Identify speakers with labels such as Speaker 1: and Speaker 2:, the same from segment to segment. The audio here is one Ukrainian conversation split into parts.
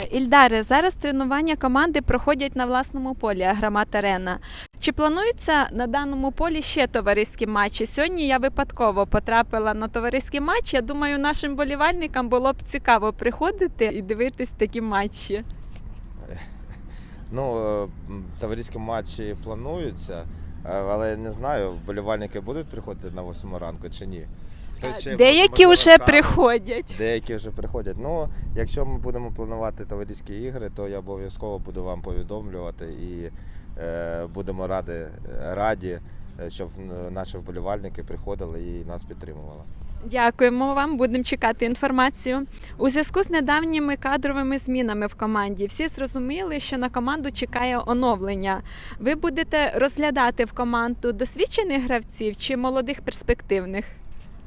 Speaker 1: Е, Ільдаре, зараз тренування команди проходять на власному полі Агромат Арена. Чи планується на даному полі ще товариські матчі? Сьогодні я випадково потрапила на товариський матч. Я думаю, нашим болівальникам було б цікаво приходити і дивитись такі матчі.
Speaker 2: Ну, е, товариські матчі плануються, е, але не знаю, вболівальники будуть приходити на 8 ранку чи ні. Ще,
Speaker 1: Деякі
Speaker 2: можливо,
Speaker 1: вже приходять.
Speaker 2: Деякі вже приходять. Ну, якщо ми будемо планувати товариські ігри, то я обов'язково буду вам повідомлювати і е, будемо раді, раді, е, щоб наші вболівальники приходили і нас підтримували.
Speaker 1: Дякуємо вам. Будемо чекати інформацію. У зв'язку з недавніми кадровими змінами в команді всі зрозуміли, що на команду чекає оновлення. Ви будете розглядати в команду досвідчених гравців чи молодих перспективних?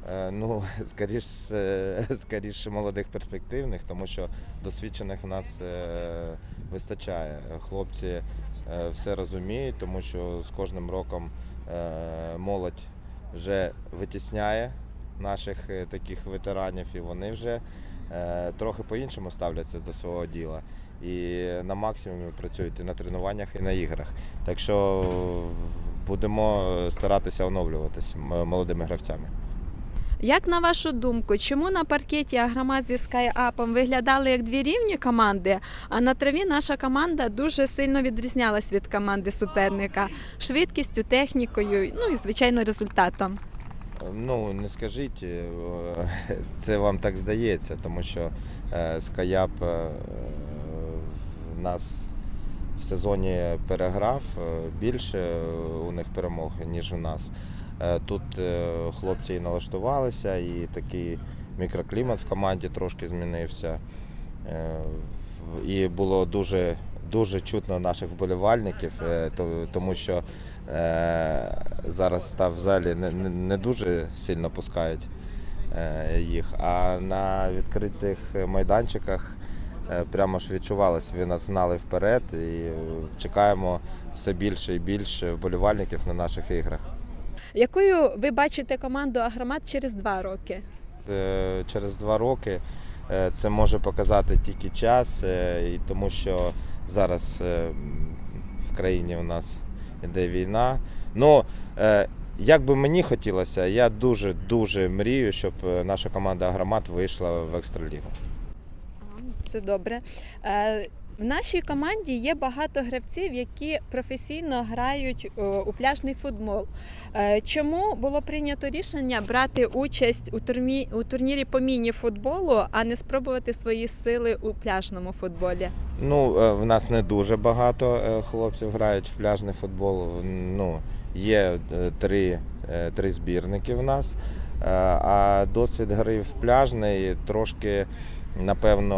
Speaker 2: Е, Ну, скоріш, е, скоріше молодих перспективних, тому що досвідчених в нас е, вистачає. Хлопці все розуміють, тому що з кожним роком молодь вже витісняє наших таких ветеранів, і вони вже трохи по-іншому ставляться до свого діла. І на максимумі працюють і на тренуваннях, і на іграх. Так що будемо старатися оновлюватися молодими гравцями.
Speaker 1: Як на вашу думку, чому на паркеті Агромат зі Скайапом виглядали як дві рівні команди, а на траві наша команда дуже сильно відрізнялась від команди суперника швидкістю, технікою, ну і звичайно результатом?
Speaker 2: Ну, не скажіть, е, це вам так здається, тому що е, Скаяп е, нас в сезоні переграв більше у них перемог, ніж у нас. Е, Тут е, хлопці і налаштувалися, і такий мікроклімат в команді трошки змінився. Е, І було дуже, дуже чутно наших вболівальників, тому що зараз став в залі не, дуже сильно пускають їх. А на відкритих майданчиках прямо ж відчувалося, ви нас гнали вперед і чекаємо все більше і більше вболівальників на наших іграх.
Speaker 1: Якою ви бачите команду Агромат через два роки?
Speaker 2: Е, Через два роки е, це може показати тільки час, е, і тому що зараз в країні у нас йде війна. Ну, як би мені хотілося, я дуже дуже мрію, щоб наша команда Агромат вийшла в екстралігу.
Speaker 1: Це добре. В нашій команді є багато гравців, які професійно грають е, у пляжний футбол. Е, Чому було прийнято рішення брати участь у турмі у турнірі по міні-футболу, а не спробувати свої сили у пляжному футболі?
Speaker 2: Ну, е, в нас не дуже багато хлопців грають в пляжний футбол. Ну, є три, три збірники в нас. А досвід гри в пляжний трошки, напевно,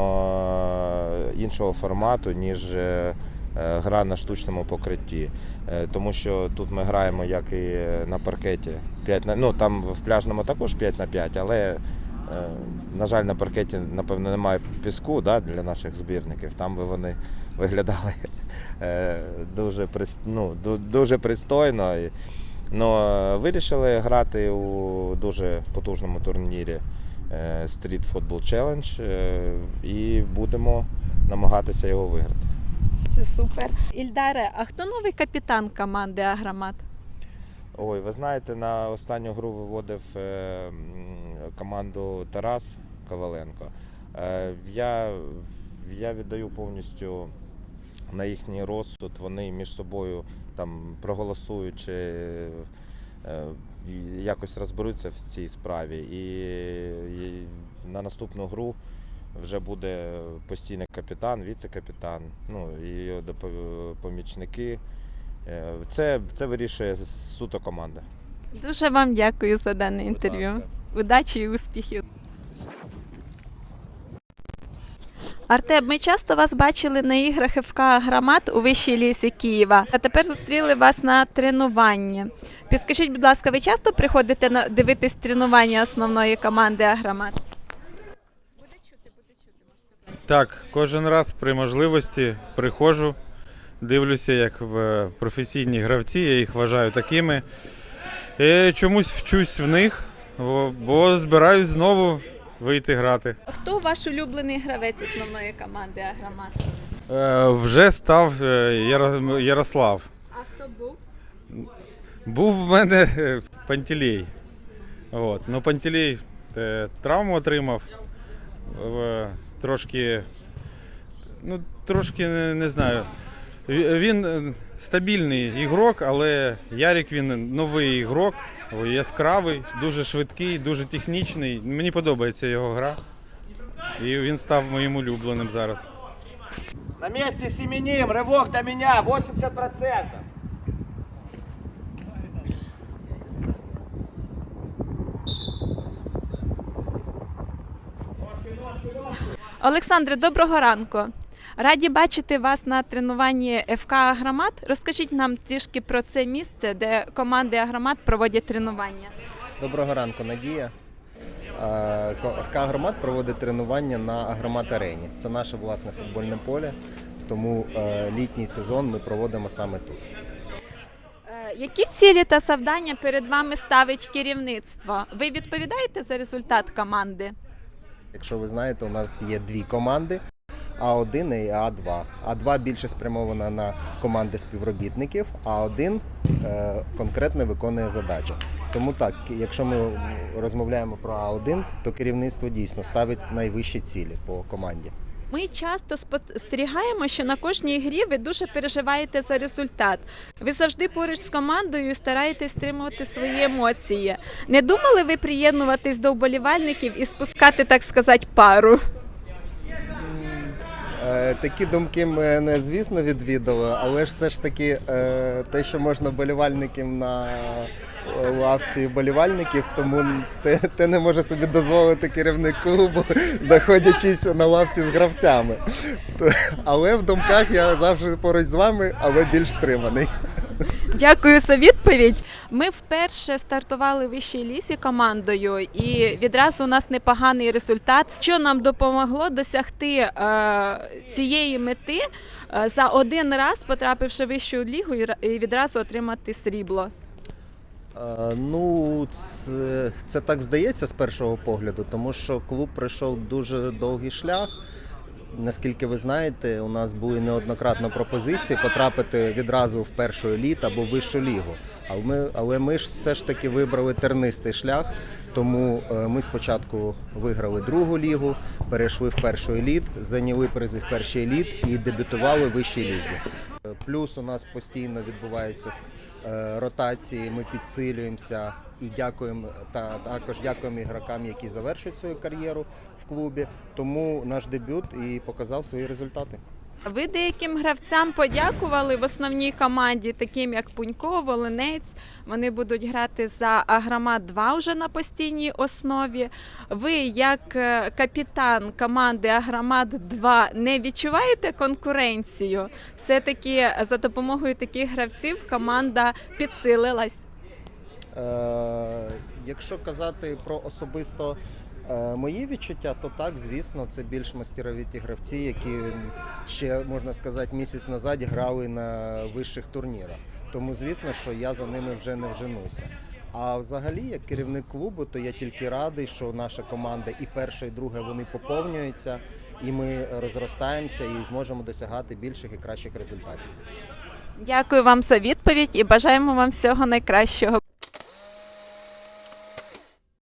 Speaker 2: іншого формату, ніж е, е, гра на штучному покритті. Е, Тому що тут ми граємо як і на паркеті 5 на ну там в пляжному також 5 на 5, але на жаль, на паркеті, напевно, немає піску да, для наших збірників. Там би вони виглядали дуже, ну, дуже пристойно. Ну, вирішили грати у дуже потужному турнірі Street Football Challenge е, і будемо намагатися його виграти.
Speaker 1: Це супер. Ільдаре, а хто новий капітан команди Агромат?
Speaker 2: Ой, ви знаєте, на останню гру виводив е, команду Тарас Коваленко. Е, Я, я віддаю повністю на їхній розсуд. Вони між собою там проголосують чи е, якось розберуться в цій справі. І на наступну гру вже буде постійний капітан, віце-капітан, ну і помічники. Е, Це, це вирішує суто команда.
Speaker 1: Дуже вам дякую за дане інтерв'ю. Удачі і успіхів. Артем, ми часто вас бачили на іграх ФК Громад у вищій лісі Києва, а тепер зустріли вас на тренуванні. Підскажіть, будь ласка, ви часто приходите на дивитись тренування основної команди Агромад?
Speaker 3: Так, кожен раз при можливості приходжу, дивлюся, як в- професійні гравці, я їх вважаю такими. І чомусь вчусь в них, бо- збираюсь знову вийти грати.
Speaker 1: Хто ваш улюблений гравець основної команди Агромат?
Speaker 3: Е, вже став е, Ярослав.
Speaker 1: А хто був?
Speaker 3: Був в мене е, Пантелей. От. Ну, Пантелей е, травму отримав. Трошки. Ну, трошки не, не знаю. Він е, стабільний ігрок, але Ярік він новий ігрок, яскравий, дуже швидкий, дуже технічний. Мені подобається його гра. І він став моїм улюбленим зараз.
Speaker 4: На месте семеним, рывок до меня, 80%.
Speaker 1: Олександре, доброго ранку. Раді бачити вас на тренуванні ФК Агромат. Розкажіть нам трішки про це місце, де команди Агромат проводять тренування.
Speaker 5: Доброго ранку, Надія. ФК Агромат проводить тренування на Агромат Арені. Це наше власне футбольне поле, тому е, літній сезон ми проводимо саме тут.
Speaker 1: Е, Які цілі та завдання перед вами ставить керівництво? Ви відповідаєте за результат команди?
Speaker 5: Якщо ви знаєте, у нас є дві команди. А1 і А2. А2 більше спрямована на команди співробітників, а 1 е, конкретно виконує задачу. Тому так, якщо ми розмовляємо про А1, то керівництво дійсно ставить найвищі цілі по команді.
Speaker 1: Ми часто спостерігаємо, що на кожній грі ви дуже переживаєте за результат. Ви завжди поруч з командою і стараєтесь стримувати свої емоції. Не думали ви приєднуватись до вболівальників і спускати, так сказати, пару?
Speaker 5: Е, Такі думки мене, звісно, відвідали, але ж все ж таки е, те, що можна болівальникам на лавці болівальників, тому те, те не може собі дозволити керівник клубу, знаходячись на лавці з гравцями. Але в думках я завжди поруч з вами, але більш стриманий.
Speaker 1: Дякую за відповідь. Ми вперше стартували в вищій лісі командою, і відразу у нас непоганий результат, що нам допомогло досягти е, цієї мети е, за один раз, потрапивши в вищу лігу, і відразу отримати срібло.
Speaker 5: Е, Ну, це, це так здається з першого погляду, тому що клуб пройшов дуже довгий шлях. Наскільки ви знаєте, у нас були неоднократно пропозиції потрапити відразу в першу еліт або вищу лігу. Але ми, але ми ж все ж таки вибрали тернистий шлях. Тому е, ми спочатку виграли другу лігу, перейшли в першу еліт, зайняли призи в першій еліт і дебютували в вищій лізі. Е, Плюс у нас постійно відбуваються е, ротації, ми підсилюємося і дякуємо та також дякуємо ігрокам, які завершують свою кар'єру в клубі. Тому наш дебют і показав свої результати.
Speaker 1: Ви деяким гравцям подякували в основній команді, таким як Пунько, Волинець. Вони будуть грати за Агромат 2 вже на постійній основі. Ви, як е, капітан команди Агромат 2, не відчуваєте конкуренцію? Все-таки за допомогою таких гравців команда підсилилась.
Speaker 5: Е, якщо казати про особисто мої відчуття, то так, звісно, це більш мастеровіті гравці, які ще можна сказати місяць назад грали на вищих турнірах. Тому, звісно, що я за ними вже не вженуся. А взагалі, як керівник клубу, то я тільки радий, що наша команда і перша, і друга вони поповнюються, і ми розростаємося і зможемо досягати більших і кращих результатів.
Speaker 1: Дякую вам за відповідь і бажаємо вам всього найкращого.